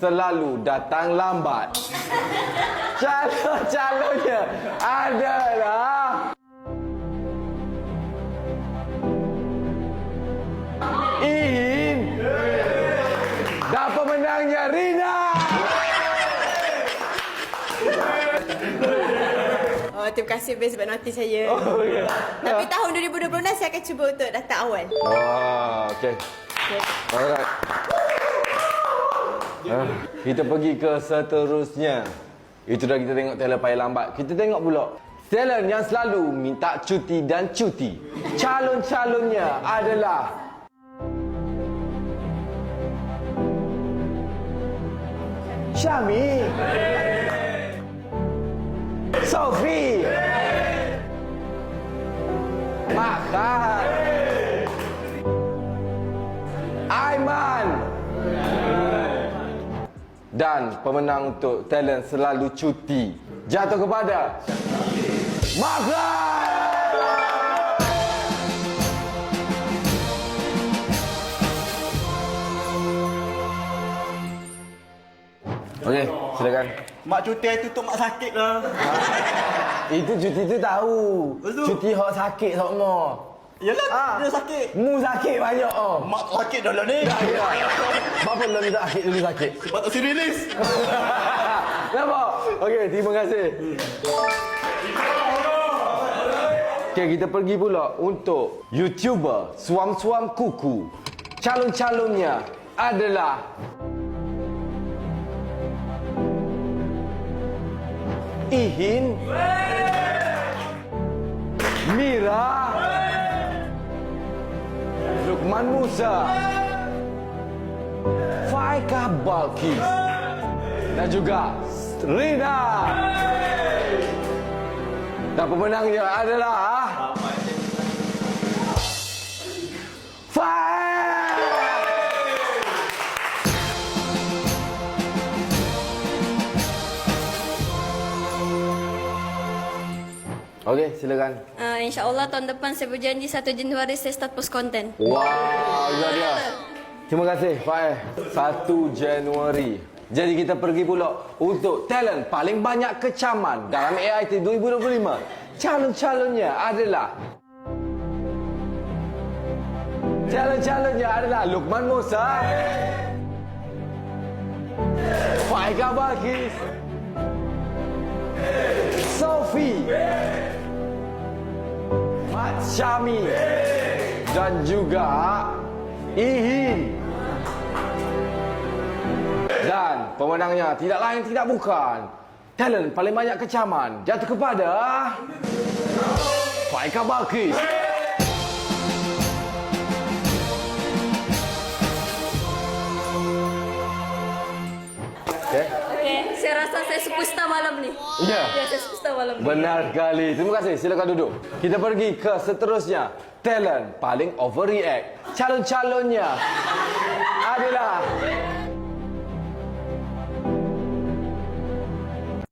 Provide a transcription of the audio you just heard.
selalu datang lambat. Calon-calonnya adalah Ihin dan pemenangnya Rina. Oh, terima kasih Ben sebab notis saya. Oh, ya. Tapi tahun 2026 saya akan cuba untuk datang awal. Oh, okey. Alright. Kita pergi ke seterusnya. Itu dah kita tengok talent payah lambat. Kita tengok pula talent yang selalu minta cuti dan cuti. Calon-calonnya adalah Syami. Sofi. Makan. Aiman. Dan pemenang untuk talent selalu cuti jatuh kepada Makan. Okey, silakan. Mak cuti itu tu mak sakit lah. Itu cuti tu tahu. Betul. Cuti hok sakit mo. Yalah, Ah. dia sakit. Mu sakit banyak oh. Mak sakit dah lah ni. Apa belum minta sakit dulu sakit? Sebab tak si rilis. Nampak? Okey, terima kasih. Okey, kita pergi pula untuk YouTuber Suam-Suam Kuku. Calon-calonnya adalah Ihin Mira Lukman Musa Faika Balkis dan juga Rina. Dan pemenangnya adalah Faik. Okey, silakan. Uh, InsyaAllah tahun depan saya berjanji 1 Januari saya start post konten. Wow, luar. Terima kasih, Faik. 1 Januari. Jadi kita pergi pula untuk talent paling banyak kecaman dalam AIT 2025. Calon-calonnya adalah Calon-calonnya adalah Lukman Musa Faika Balkis Sofi Mat Syami dan juga Ihin. Dan pemenangnya tidak lain tidak bukan talent paling banyak kecaman jatuh kepada Faika Balkis. Okay, saya rasa saya superstar malam ni. Ya. Ya, saya superstar malam ni. Benar sekali. Terima kasih. Silakan duduk. Kita pergi ke seterusnya. Talent paling overreact. Calon-calonnya adalah